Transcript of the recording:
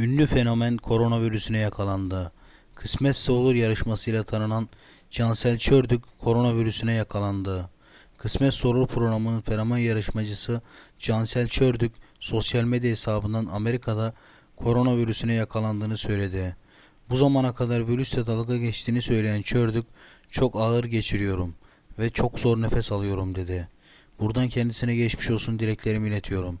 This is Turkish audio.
Ünlü fenomen koronavirüsüne yakalandı. Kısmetse olur yarışmasıyla tanınan Cansel Çördük koronavirüsüne yakalandı. Kısmetse olur programının fenomen yarışmacısı Cansel Çördük sosyal medya hesabından Amerika'da koronavirüsüne yakalandığını söyledi. Bu zamana kadar virüsle dalga geçtiğini söyleyen Çördük çok ağır geçiriyorum ve çok zor nefes alıyorum dedi. Buradan kendisine geçmiş olsun dileklerimi iletiyorum.